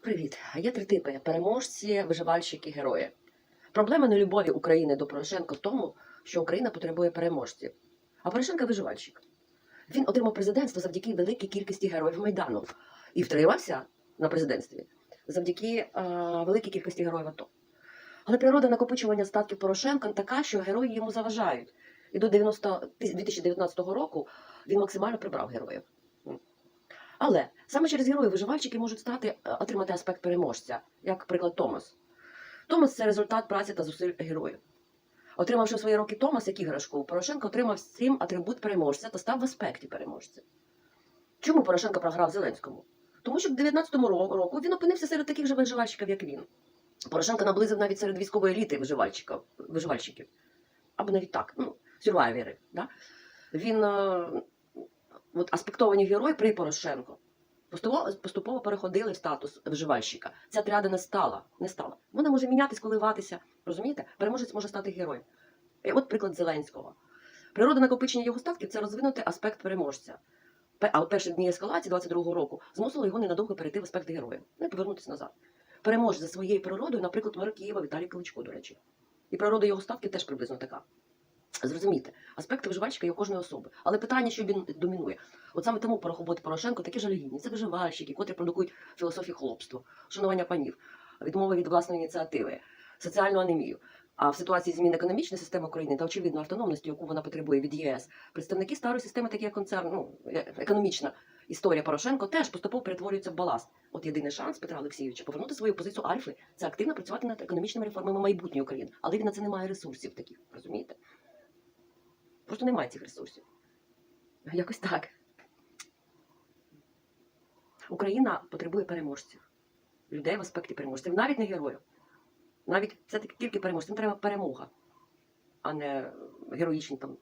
Привіт! Є три типи: переможці, виживальщики, герої. Проблема нелюбові України до Порошенка в тому, що Україна потребує переможців. А Порошенко виживальщик. Він отримав президентство завдяки великій кількості героїв Майдану і втримався на президентстві завдяки е, великій кількості героїв АТО. Але природа накопичування статків Порошенка така, що герої йому заважають. І до 90, 2019 року він максимально прибрав героїв. Але саме через героїв виживальщики можуть стати е, отримати аспект переможця, як приклад Томас. Томас це результат праці та зусиль героїв. Отримавши свої роки Томас, як іграшку, Порошенко отримав стрім атрибут переможця та став в аспекті переможця. Чому Порошенко програв Зеленському? Тому що в 19-му року він опинився серед таких же виживальщиків, як він. Порошенко наблизив навіть серед військової еліти виживальщиків, виживальщиків. Або навіть так, ну, сюрвайвери. Да? Він е, от аспектовані герої при Порошенко поступово, поступово переходили в статус виживальщика. Ця тряда не стала. Не стала. Вона може мінятись, коливатися. Розумієте? Переможець може стати героєм. І от приклад Зеленського. Природа накопичення його статків це розвинути аспект переможця. Пе- А от перші дні ескалації 22-го року змусило його ненадовго перейти в аспект героя. Ну і повернутися назад. Переможець за своєю природою, наприклад, мер Києва Віталій Кличко, до речі. І природа його статків теж приблизно така. Зрозумійте, аспекти виживальщика є у кожної особи. Але питання, що він домінує. От саме тому порахувати Порошенко такі жалюгідні. Це виживальщики, котрі продукують філософію хлопства, шанування панів, відмови від власної ініціативи, соціальну анемію. А в ситуації змін економічної системи України та очевидно автономності, яку вона потребує від ЄС, представники старої системи, такі як концерн, ну е- економічна історія Порошенко, теж поступово перетворюється в баласт. От єдиний шанс Петра Олексійовича повернути свою позицію Альфи це активно працювати над економічними реформами майбутньої України. Але він на це не має ресурсів таких, розумієте? Просто немає цих ресурсів. Якось так. Україна потребує переможців. Людей в аспекті переможців. Навіть не героїв. Навіть це тільки переможців. Треба перемога, а не героїчні там